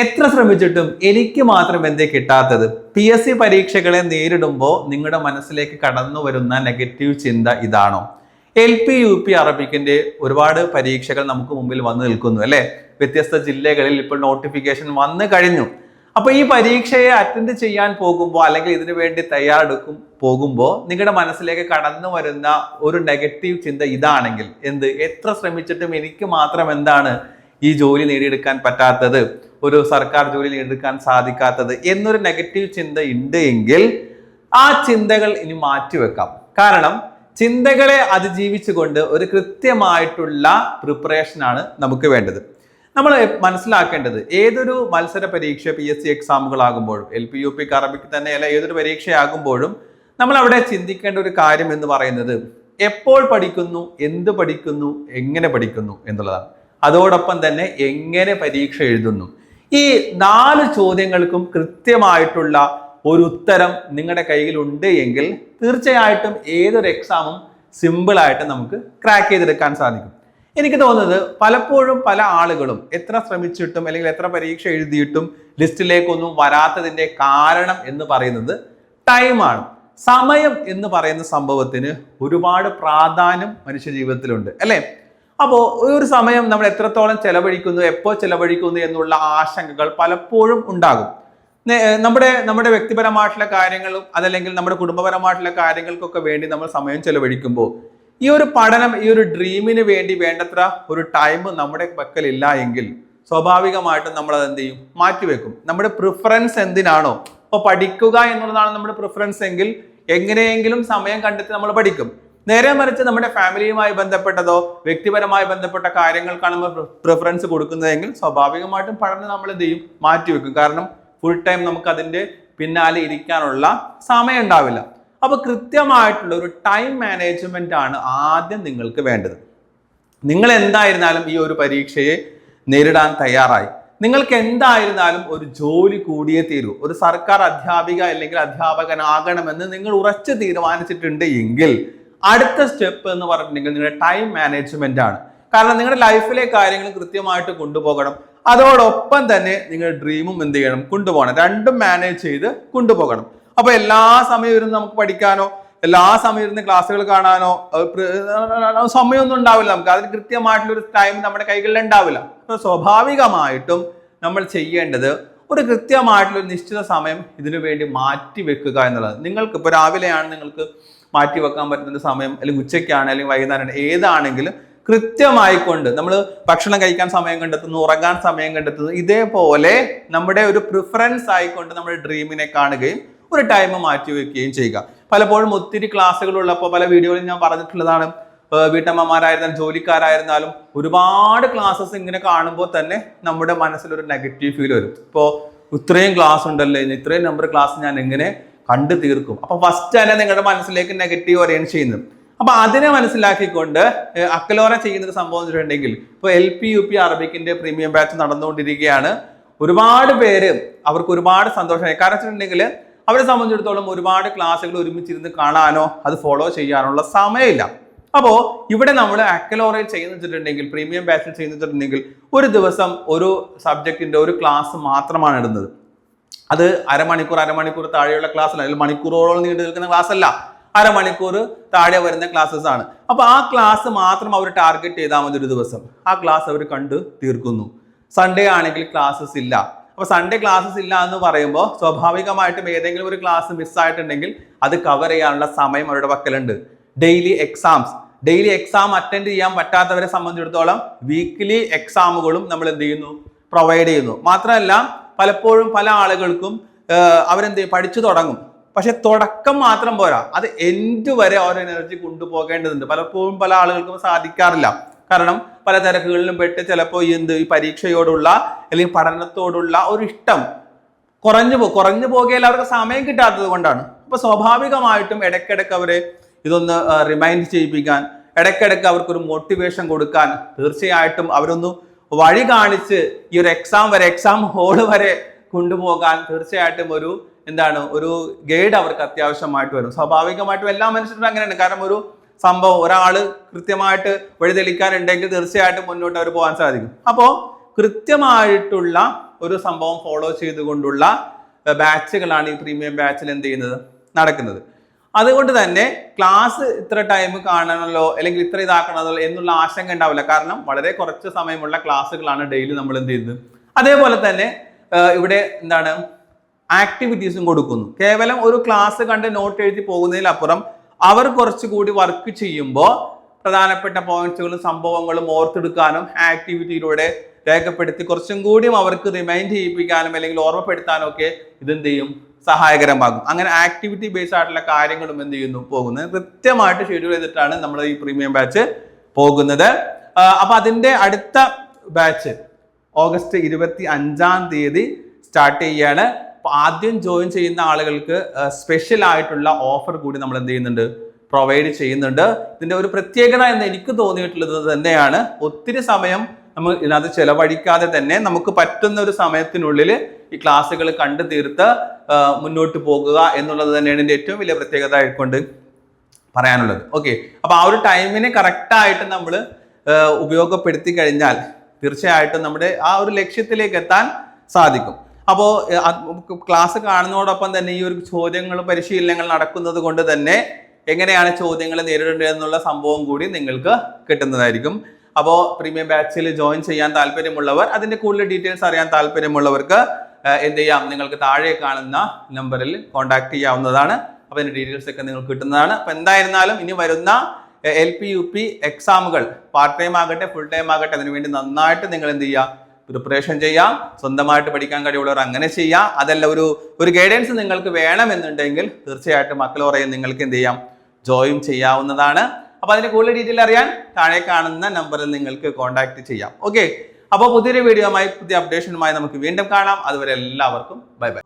എത്ര ശ്രമിച്ചിട്ടും എനിക്ക് മാത്രം എന്തേ കിട്ടാത്തത്? പി എസ് സി പരീക്ഷകളെ നേരിടുമ്പോൾ നിങ്ങളുടെ മനസ്സിലേക്ക് കടന്നു വരുന്ന നെഗറ്റീവ് ചിന്ത ഇതാണോ? എൽ പി യു പി അറബിക്കിന്റെ ഒരുപാട് പരീക്ഷകൾ നമുക്ക് മുമ്പിൽ വന്നു നിൽക്കുന്നു അല്ലെ? വ്യത്യസ്ത ജില്ലകളിൽ ഇപ്പോൾ നോട്ടിഫിക്കേഷൻ വന്നു കഴിഞ്ഞു. അപ്പൊ ഈ പരീക്ഷയെ അറ്റൻഡ് ചെയ്യാൻ പോകുമ്പോൾ അല്ലെങ്കിൽ ഇതിനു വേണ്ടി തയ്യാറെടുക്കും പോകുമ്പോൾ നിങ്ങളുടെ മനസ്സിലേക്ക് കടന്നു വരുന്ന ഒരു നെഗറ്റീവ് ചിന്ത ഇതാണെങ്കിൽ എന്ത്? എത്ര ശ്രമിച്ചിട്ടും എനിക്ക് മാത്രം എന്താണ് ഈ ജോലി നേടിയെടുക്കാൻ പറ്റാത്തത് ഒരു സർക്കാർ ജോലി നേടിയെടുക്കാൻ സാധിക്കാത്തത് എന്നൊരു നെഗറ്റീവ് ചിന്ത ഉണ്ട് എങ്കിൽ ആ ചിന്തകൾ ഇനി മാറ്റിവെക്കാം. കാരണം ചിന്തകളെ അതിജീവിച്ചുകൊണ്ട് ഒരു കൃത്യമായിട്ടുള്ള പ്രിപ്പറേഷൻ ആണ് നമുക്ക് വേണ്ടത്. നമ്മൾ മനസ്സിലാക്കേണ്ടത് ഏതൊരു മത്സര പരീക്ഷ പി എസ് സി എക്സാമുകളാകുമ്പോഴും എൽ പി യു പി അറബിക്ക് തന്നെ അല്ല ഏതൊരു പരീക്ഷയാകുമ്പോഴും നമ്മൾ അവിടെ ചിന്തിക്കേണ്ട ഒരു കാര്യം എന്ന് പറയുന്നത് എപ്പോൾ പഠിക്കുന്നു എന്ത് പഠിക്കുന്നു എങ്ങനെ പഠിക്കുന്നു എന്നുള്ളതാണ്. അതോടൊപ്പം തന്നെ എങ്ങനെ പരീക്ഷ എഴുതുന്നു? ഈ നാല് ചോദ്യങ്ങൾക്കും കൃത്യമായിട്ടുള്ള ഒരു ഉത്തരം നിങ്ങളുടെ കയ്യിലുണ്ട് എങ്കിൽ തീർച്ചയായിട്ടും ഏതൊരു എക്സാമും സിമ്പിളായിട്ട് നമുക്ക് ക്രാക്ക് ചെയ്തെടുക്കാൻ സാധിക്കും. എനിക്ക് തോന്നുന്നത് പലപ്പോഴും പല ആളുകളും എത്ര ശ്രമിച്ചിട്ടും അല്ലെങ്കിൽ എത്ര പരീക്ഷ എഴുതിയിട്ടും ലിസ്റ്റിലേക്കൊന്നും വരാത്തതിന്റെ കാരണം എന്ന് പറയുന്നത് ടൈമാണ് സമയം എന്ന് പറയുന്ന സംഭവത്തിന് ഒരുപാട് പ്രാധാന്യം മനുഷ്യ ജീവിതത്തിലുണ്ട് അല്ലേ? അപ്പോൾ ഒരു സമയം നമ്മൾ എത്രത്തോളം ചെലവഴിക്കുന്നു എപ്പോൾ ചെലവഴിക്കുന്നു എന്നുള്ള ആശങ്കകൾ പലപ്പോഴും ഉണ്ടാകും. നമ്മുടെ നമ്മുടെ വ്യക്തിപരമായിട്ടുള്ള കാര്യങ്ങളും അതല്ലെങ്കിൽ നമ്മുടെ കുടുംബപരമായിട്ടുള്ള കാര്യങ്ങൾക്കൊക്കെ വേണ്ടി നമ്മൾ സമയം ചെലവഴിക്കുമ്പോൾ ഈ ഒരു പഠനം ഈ ഒരു ഡ്രീമിന് വേണ്ടി വേണ്ടത്ര ഒരു ടൈം നമ്മുടെ പക്കലില്ല എങ്കിൽ സ്വാഭാവികമായിട്ടും നമ്മൾ അത് എന്ത് ചെയ്യും? മാറ്റിവെക്കും. നമ്മുടെ പ്രിഫറൻസ് എന്തിനാണോ? അപ്പോൾ പഠിക്കുക എന്നുള്ളതാണ് നമ്മുടെ പ്രിഫറൻസ് എങ്കിൽ എങ്ങനെയെങ്കിലും സമയം കണ്ടെത്തി നമ്മൾ പഠിക്കും. നേരെ മറിച്ച് നമ്മുടെ ഫാമിലിയുമായി ബന്ധപ്പെട്ടതോ വ്യക്തിപരമായി ബന്ധപ്പെട്ട കാര്യങ്ങൾക്കാണ് നമ്മൾ പ്രിഫറൻസ് കൊടുക്കുന്നതെങ്കിൽ സ്വാഭാവികമായിട്ടും പഠനം നമ്മൾ എന്ത് ചെയ്യും? മാറ്റിവെക്കും കാരണം ഫുൾ ടൈം നമുക്ക് അതിന്റെ പിന്നാലെ ഇരിക്കാനുള്ള സമയം ഉണ്ടാവില്ല. അപ്പൊ കൃത്യമായിട്ടുള്ള ഒരു ടൈം മാനേജ്മെന്റ് ആണ് ആദ്യം നിങ്ങൾക്ക് വേണ്ടത്. നിങ്ങൾ എന്തായിരുന്നാലും ഈ ഒരു പരീക്ഷയെ നേരിടാൻ തയ്യാറായി. നിങ്ങൾക്ക് എന്തായിരുന്നാലും ഒരു ജോലി കൂടിയേ തീരൂ. ഒരു സർക്കാർ അധ്യാപിക അല്ലെങ്കിൽ അധ്യാപകനാകണമെന്ന് നിങ്ങൾ ഉറച്ചു തീരുമാനിച്ചിട്ടുണ്ട് എങ്കിൽ അടുത്ത സ്റ്റെപ്പ് എന്ന് പറഞ്ഞിട്ടുണ്ടെങ്കിൽ നിങ്ങളുടെ ടൈം മാനേജ്മെന്റ് ആണ്. കാരണം നിങ്ങളുടെ ലൈഫിലെ കാര്യങ്ങൾ കൃത്യമായിട്ട് കൊണ്ടുപോകണം. അതോടൊപ്പം തന്നെ നിങ്ങളുടെ ഡ്രീമും എന്ത് ചെയ്യണം? കൊണ്ടുപോകണം. രണ്ടും മാനേജ് ചെയ്ത് കൊണ്ടുപോകണം. അപ്പൊ എല്ലാ സമയവും ഇരുന്ന് നമുക്ക് പഠിക്കാനോ എല്ലാ സമയം ഇരുന്ന് ക്ലാസ്സുകൾ കാണാനോ സമയമൊന്നും ഉണ്ടാവില്ല നമുക്ക്. അതിന് കൃത്യമായിട്ടുള്ള ഒരു ടൈം നമ്മുടെ കൈകളിൽ ഉണ്ടാവില്ല. അപ്പൊ സ്വാഭാവികമായിട്ടും നമ്മൾ ചെയ്യേണ്ടത് ഒരു കൃത്യമായിട്ടുള്ള നിശ്ചിത സമയം ഇതിനു വേണ്ടി മാറ്റി വെക്കുക എന്നുള്ളത്. നിങ്ങൾക്ക് ഇപ്പോൾ രാവിലെയാണ് നിങ്ങൾക്ക് മാറ്റി വെക്കാൻ പറ്റുന്ന സമയം അല്ലെങ്കിൽ ഉച്ചയ്ക്കാണ് അല്ലെങ്കിൽ വൈകുന്നേരം ഏതാണെങ്കിലും കൃത്യമായിക്കൊണ്ട് നമ്മൾ ഭക്ഷണം കഴിക്കാൻ സമയം കണ്ടെത്തുന്നു ഉറങ്ങാൻ സമയം കണ്ടെത്തുന്നു ഇതേപോലെ നമ്മുടെ ഒരു പ്രിഫറൻസ് ആയിക്കൊണ്ട് നമ്മുടെ ഡ്രീമിനെ കാണുകയും ഒരു ടൈം മാറ്റി വെക്കുകയും ചെയ്യുക. പലപ്പോഴും ഒത്തിരി ക്ലാസ്സുകളുള്ളപ്പോൾ പല വീഡിയോയിലും ഞാൻ പറഞ്ഞിട്ടുള്ളതാണ്. വീട്ടമ്മമാരായിരുന്നാലും ജോലിക്കാരായിരുന്നാലും ഒരുപാട് ക്ലാസ്സസ് ഇങ്ങനെ കാണുമ്പോൾ തന്നെ നമ്മുടെ മനസ്സിലൊരു നെഗറ്റീവ് ഫീൽ വരും. ഇപ്പോൾ ഇത്രയും ക്ലാസ് ഉണ്ടല്ലേ ഇത്രയും നമ്പർ ക്ലാസ് ഞാൻ എങ്ങനെ കണ്ടു തീർക്കും? അപ്പൊ ഫസ്റ്റ് തന്നെ നിങ്ങളുടെ മനസ്സിലേക്ക് നെഗറ്റീവ് ഓറിയന്റ് ചെയ്യുന്നത് അപ്പൊ അതിനെ മനസ്സിലാക്കിക്കൊണ്ട് അക്കലോറ ചെയ്യുന്ന ഒരു സംഭവം വെച്ചിട്ടുണ്ടെങ്കിൽ ഇപ്പൊ എൽ പി യു പി അറബിക്കിന്റെ പ്രീമിയം ബാച്ച് നടന്നുകൊണ്ടിരിക്കുകയാണ്. ഒരുപാട് പേര് അവർക്ക് ഒരുപാട് സന്തോഷമായി. കാരണം വെച്ചിട്ടുണ്ടെങ്കിൽ അവരെ സംബന്ധിച്ചിടത്തോളം ഒരുപാട് ക്ലാസ്സുകൾ ഒരുമിച്ചിരുന്ന് കാണാനോ അത് ഫോളോ ചെയ്യാനുള്ള സമയമില്ല. അപ്പോൾ ഇവിടെ നമ്മൾ അക്കലോറയിൽ ചെയ്യുന്ന വെച്ചിട്ടുണ്ടെങ്കിൽ പ്രീമിയം ബാച്ചിൽ ചെയ്യുന്ന വെച്ചിട്ടുണ്ടെങ്കിൽ ഒരു ദിവസം ഒരു സബ്ജക്റ്റിന്റെ ഒരു ക്ലാസ് മാത്രമാണ് ഇടുന്നത്. അത് അരമണിക്കൂർ അരമണിക്കൂർ താഴെയുള്ള ക്ലാസ് അല്ല അല്ലെങ്കിൽ മണിക്കൂറോളം നീണ്ടു നിൽക്കുന്ന ക്ലാസ് അല്ല. അരമണിക്കൂർ താഴെ വരുന്ന ക്ലാസ്സസ് ആണ്. അപ്പൊ ആ ക്ലാസ് മാത്രം അവർ ടാർഗറ്റ് ചെയ്താൽ മതി ഒരു ദിവസം. ആ ക്ലാസ് അവർ കണ്ടു തീർക്കുന്നു. സൺഡേ ആണെങ്കിൽ ക്ലാസ്സസ് ഇല്ല. അപ്പൊ സൺഡേ ക്ലാസ്സസ് ഇല്ല എന്ന് പറയുമ്പോൾ സ്വാഭാവികമായിട്ടും ഏതെങ്കിലും ഒരു ക്ലാസ് മിസ്സായിട്ടുണ്ടെങ്കിൽ അത് കവർ ചെയ്യാനുള്ള സമയം അവരുടെ പക്കലുണ്ട്. Daily exams daily exam attend ചെയ്യാൻ പറ്റാത്തവരെ സംബന്ധിച്ചിടത്തോളം വീക്ക്ലി എക്സാമുകളും നമ്മൾ എന്ത് ചെയ്യുന്നു? പ്രൊവൈഡ് ചെയ്യുന്നു. മാത്രമല്ല പലപ്പോഴും പല ആളുകൾക്കും അവരെന്ത് ചെയ്യും? പഠിച്ചു തുടങ്ങും. പക്ഷെ തുടക്കം മാത്രം പോരാ. അത് എൻഡ് വരെ ഓരോ എനർജി കൊണ്ടുപോകേണ്ടതുണ്ട്. പലപ്പോഴും പല ആളുകൾക്കും സാധിക്കാറില്ല. കാരണം പല തിരക്കുകളിലും പെട്ട് ചിലപ്പോൾ എന്ത് ഈ പരീക്ഷയോടുള്ള അല്ലെങ്കിൽ പഠനത്തോടുള്ള ഒരു ഇഷ്ടം കുറഞ്ഞു പോ കുറഞ്ഞു പോകുകയില്ല അവർക്ക് സമയം കിട്ടാത്തത് കൊണ്ടാണ്. അപ്പൊ സ്വാഭാവികമായിട്ടും ഇടയ്ക്കിടയ്ക്ക് അവരെ ഇതൊന്ന് റിമൈൻഡ് ചെയ്യിപ്പിക്കാൻ ഇടയ്ക്കിടയ്ക്ക് അവർക്കൊരു മോട്ടിവേഷൻ കൊടുക്കാൻ തീർച്ചയായിട്ടും അവരൊന്ന് വഴി കാണിച്ച് ഈ ഒരു എക്സാം വരെ എക്സാം ഹോൾ വരെ കൊണ്ടുപോകാൻ തീർച്ചയായിട്ടും ഒരു എന്താണ് ഒരു ഗൈഡ് അവർക്ക് അത്യാവശ്യമായിട്ട് വരും. സ്വാഭാവികമായിട്ടും എല്ലാ മനുഷ്യരും അങ്ങനെയാണ്. കാരണം ഒരു സംഭവം ഒരാൾ കൃത്യമായിട്ട് വഴിതെളിക്കാനുണ്ടെങ്കിൽ തീർച്ചയായിട്ടും മുന്നോട്ട് അവർ പോകാൻ സാധിക്കും. അപ്പോൾ കൃത്യമായിട്ടുള്ള ഒരു സംഭവം ഫോളോ ചെയ്തുകൊണ്ടുള്ള ബാച്ചുകളാണ് ഈ പ്രീമിയം ബാച്ചിൽ എന്ത് ചെയ്യുന്നത്? നടക്കുന്നത്. അതുകൊണ്ട് തന്നെ ക്ലാസ് ഇത്ര ടൈം കാണണമല്ലോ അല്ലെങ്കിൽ ഇത്ര ഇതാക്കണമല്ലോ എന്നുള്ള ആശങ്ക ഉണ്ടാവില്ല. കാരണം വളരെ കുറച്ച് സമയമുള്ള ക്ലാസ്സുകളാണ് ഡെയിലി നമ്മൾ എന്ത് ചെയ്യുന്നത്. അതേപോലെ തന്നെ ഇവിടെ എന്താണ് ആക്ടിവിറ്റീസും കൊടുക്കുന്നു. കേവലം ഒരു ക്ലാസ് കണ്ട് നോട്ട് എഴുതി പോകുന്നതിലപ്പുറം അവർ കുറച്ചുകൂടി വർക്ക് ചെയ്യുമ്പോൾ പ്രധാനപ്പെട്ട പോയിന്റ്സുകളും സംഭവങ്ങളും ഓർത്തെടുക്കാനും ആക്ടിവിറ്റിയിലൂടെ രേഖപ്പെടുത്തി കുറച്ചും കൂടിയും അവർക്ക് റിമൈൻഡ് ചെയ്യിപ്പിക്കാനും അല്ലെങ്കിൽ ഓർമ്മപ്പെടുത്താനും ഒക്കെ ഇതെന്ത് ചെയ്യും? സഹായകരമാകും. അങ്ങനെ ആക്ടിവിറ്റി ബേസ്ഡ് ആയിട്ടുള്ള കാര്യങ്ങളും എന്ത് ചെയ്യുന്നു? പോകുന്നത് കൃത്യമായിട്ട് ഷെഡ്യൂൾ ചെയ്തിട്ടാണ് നമ്മൾ ഈ പ്രീമിയം ബാച്ച് പോകുന്നത്. അപ്പൊ അതിന്റെ അടുത്ത ബാച്ച് ഓഗസ്റ്റ് ഇരുപത്തി അഞ്ചാം തീയതി സ്റ്റാർട്ട് ചെയ്യാണ്. ആദ്യം ജോയിൻ ചെയ്യുന്ന ആളുകൾക്ക് സ്പെഷ്യൽ ആയിട്ടുള്ള ഓഫർ കൂടി നമ്മൾ എന്ത് ചെയ്യുന്നുണ്ട്? പ്രൊവൈഡ് ചെയ്യുന്നുണ്ട്. ഇതിന്റെ ഒരു പ്രത്യേകത എന്ന് എനിക്ക് തോന്നിയിട്ടുള്ളത് തന്നെയാണ്. ഒത്തിരി സമയം നമ്മൾ ഇതിനകത്ത് ചെലവഴിക്കാതെ തന്നെ നമുക്ക് പറ്റുന്ന ഒരു സമയത്തിനുള്ളിൽ ഈ ക്ലാസ്സുകൾ കണ്ടു തീർത്ത് മുന്നോട്ട് പോകുക എന്നുള്ളത് തന്നെയാണ് ഇതിന്റെ ഏറ്റവും വലിയ പ്രത്യേകത ആയിക്കൊണ്ട് പറയാനുള്ളത്. ഓക്കെ അപ്പോൾ ആ ഒരു ടൈമിനെ കറക്റ്റായിട്ട് നമ്മൾ ഉപയോഗപ്പെടുത്തി കഴിഞ്ഞാൽ തീർച്ചയായിട്ടും നമ്മുടെ ആ ഒരു ലക്ഷ്യത്തിലേക്ക് എത്താൻ സാധിക്കും. അപ്പോൾ ക്ലാസ് കാണുന്നതോടൊപ്പം തന്നെ ഈ ഒരു ചോദ്യങ്ങൾ പരിശീലനങ്ങൾ നടക്കുന്നത് കൊണ്ട് തന്നെ എങ്ങനെയാണ് ചോദ്യങ്ങൾ നേരിടേണ്ടത് എന്നുള്ള സംഭവം കൂടി നിങ്ങൾക്ക് കിട്ടുന്നതായിരിക്കും. അപ്പോൾ പ്രീമിയം ബാച്ചിൽ ജോയിൻ ചെയ്യാൻ താല്പര്യമുള്ളവർ അതിന്റെ കൂടുതൽ ഡീറ്റെയിൽസ് അറിയാൻ താല്പര്യമുള്ളവർക്ക് എന്ത് ചെയ്യാം? നിങ്ങൾക്ക് താഴെ കാണുന്ന നമ്പറിൽ കോൺടാക്ട് ചെയ്യാവുന്നതാണ്. അപ്പോൾ അതിന്റെ ഡീറ്റെയിൽസ് ഒക്കെ നിങ്ങൾക്ക് കിട്ടുന്നതാണ്. അപ്പോൾ എന്തായിരുന്നാലും ഇനി വരുന്ന എൽ പി യു പി എക്സാമുകൾ പാർട്ട് ടൈം ആകട്ടെ ഫുൾ ടൈം ആകട്ടെ അതിനുവേണ്ടി നന്നായിട്ട് നിങ്ങൾ എന്ത് ചെയ്യുക പ്രിപ്പറേഷൻ ചെയ്യാം. സ്വന്തമായിട്ട് പഠിക്കാൻ കഴിയുള്ളവർ അങ്ങനെ ചെയ്യാം. അതല്ല ഒരു ഒരു ഗൈഡൻസ് നിങ്ങൾക്ക് വേണമെന്നുണ്ടെങ്കിൽ തീർച്ചയായിട്ടും മക്കളോറയും നിങ്ങൾക്ക് എന്ത് ചെയ്യാം? ജോയിൻ ചെയ്യാവുന്നതാണ്. അപ്പോൾ അതിന്റെ കൂടുതൽ ഡീറ്റെയിൽ അറിയാൻ താഴെ കാണുന്ന നമ്പറിൽ നിങ്ങൾക്ക് കോൺടാക്ട് ചെയ്യാം. ഓക്കെ അപ്പോൾ പുതിയൊരു വീഡിയോയുമായി പുതിയ അപ്ഡേഷനുമായി നമുക്ക് വീണ്ടും കാണാം. അതുവരെ എല്ലാവർക്കും ബൈ ബൈ.